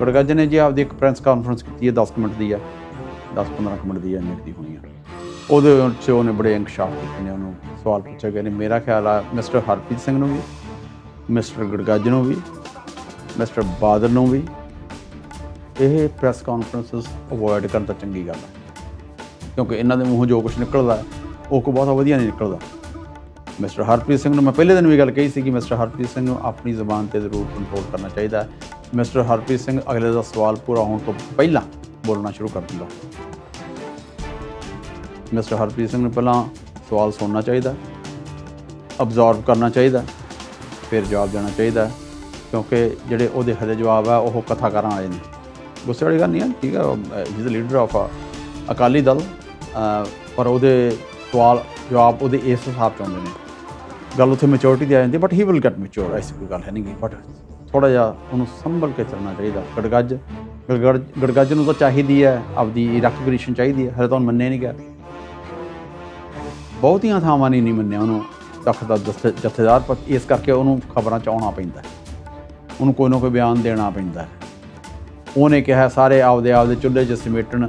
ਗੜਗੱਜ ਨੇ ਜੀ ਆਪਦੀ ਇੱਕ ਪ੍ਰੈਸ ਕਾਨਫਰੰਸ ਕੀਤੀ ਹੈ 10 ਮਿੰਟ ਦੀ ਆ 10-15 ਮਿੰਟ ਦੀ ਇੰਨੀ ਕੁ ਦੀ ਹੋਣੀ ਆ ਉਹਦੇ 'ਚ ਉਹਨੇ ਬੜੇ ਇਨਕਸ਼ਾਫ ਕੀਤੇ ਨੇ, ਉਹਨੂੰ ਸਵਾਲ ਪੁੱਛੇ ਗਏ ਨੇ। ਮੇਰਾ ਖਿਆਲ ਆ ਮਿਸਟਰ ਹਰਪ੍ਰੀਤ ਸਿੰਘ ਨੂੰ ਵੀ, ਮਿਸਟਰ ਗੜਗੱਜ ਨੂੰ ਵੀ, ਮਿਸਟਰ ਬਾਦਲ ਨੂੰ ਵੀ। ਇਹ ਪ੍ਰੈਸ ਕਾਨਫਰੰਸਸ ਅਵੋਇਡ ਕਰਨ ਤਾਂ ਚੰਗੀ ਗੱਲ ਹੈ ਕਿਉਂਕਿ ਇਹਨਾਂ ਦੇ ਮੂੰਹੋਂ ਜੋ ਕੁਝ ਨਿਕਲਦਾ, ਉਹ ਕੋ ਬਹੁਤ ਵਧੀਆ ਨਹੀਂ ਨਿਕਲਦਾ। ਮਿਸਟਰ ਹਰਪ੍ਰੀਤ ਸਿੰਘ ਨੂੰ ਮੈਂ ਪਹਿਲੇ ਦਿਨ ਵੀ ਗੱਲ ਕਹੀ ਸੀ ਕਿ ਮਿਸਟਰ ਹਰਪ੍ਰੀਤ ਸਿੰਘ ਨੂੰ ਆਪਣੀ ਜ਼ੁਬਾਨ ਤੇ ਜ਼ਰੂਰ ਕੰਟਰੋਲ ਕਰਨਾ ਚਾਹੀਦਾ ਮਿਸਟਰ ਹਰਪ੍ਰੀਤ ਸਿੰਘ, ਅਗਲੇ ਦਾ ਸਵਾਲ ਪੂਰਾ ਹੋਣ ਤੋਂ ਪਹਿਲਾਂ ਬੋਲਣਾ ਸ਼ੁਰੂ ਕਰ ਦਿੰਦਾ। ਮਿਸਟਰ ਹਰਪ੍ਰੀਤ ਸਿੰਘ ਨੂੰ ਪਹਿਲਾਂ ਸਵਾਲ ਸੁਣਨਾ ਚਾਹੀਦਾ ਅਬਜ਼ਰਵ ਕਰਨਾ ਚਾਹੀਦਾ, ਫਿਰ ਜਵਾਬ ਦੇਣਾ ਚਾਹੀਦਾ, ਕਿਉਂਕਿ ਜਿਹੜੇ ਉਹਦੇ ਹਲੇ ਜਵਾਬ ਆ, ਉਹ ਕਥਾਕਾਰਾਂ ਵਾਲੇ ਨੇ। ਗੁੱਸੇ ਵਾਲੀ ਗੱਲ ਨਹੀਂ ਹੈ ਠੀਕ ਹੈ is leader of Akali Dal ਪਰ ਉਹਦੇ ਸਵਾਲ, ਜਵਾਬ ਉਹਦੇ ਇਸ ਹਿਸਾਬ ਚ ਆਉਂਦੇ ਨੇ। ਗੱਲ ਉੱਥੇ ਮੈਚੋਰਿਟੀ ਦੀ ਆ ਜਾਂਦੀ but he will get mature ਐਸੀ ਕੋਈ ਗੱਲ ਹੈ ਨਹੀਂ ਬਟ ਥੋੜਾ ਜਿਹਾ ਉਹਨੂੰ ਸੰਭਲ ਕੇ ਚੱਲਣਾ ਚਾਹੀਦਾ। ਗੜਗੱਜ ਗੜਗੜ ਗੜਗੱਜ ਨੂੰ ਤਾਂ ਚਾਹੀਦੀ ਹੈ, ਆਪਦੀ ਰੈਕਗਨੀਸ਼ਨ ਚਾਹੀਦੀ ਹੈ ਹਰੇ ਤਾਂ ਉਹਨੂੰ ਮੰਨੇ ਨਹੀਂ ਗਿਆ। ਬਹੁਤੀਆਂ ਥਾਵਾਂ ਨੇ ਨਹੀਂ ਮੰਨਿਆ ਉਹਨੂੰ ਤਖਤ ਦਾ ਜਥੇਦਾਰ, ਪਰ ਇਸ ਕਰਕੇ ਉਹਨੂੰ ਖਬਰਾਂ ਚ ਆਉਣਾ ਪੈਂਦਾ ਉਹਨੂੰ ਕੋਈ ਨਾ ਕੋਈ ਬਿਆਨ ਦੇਣਾ ਪੈਂਦਾ ਉਹਨੇ ਕਿਹਾ, ਸਾਰੇ ਆਪਦੇ ਆਪਦੇ ਚੁੱਲ੍ਹੇ 'ਚ ਸਮੇਟਣ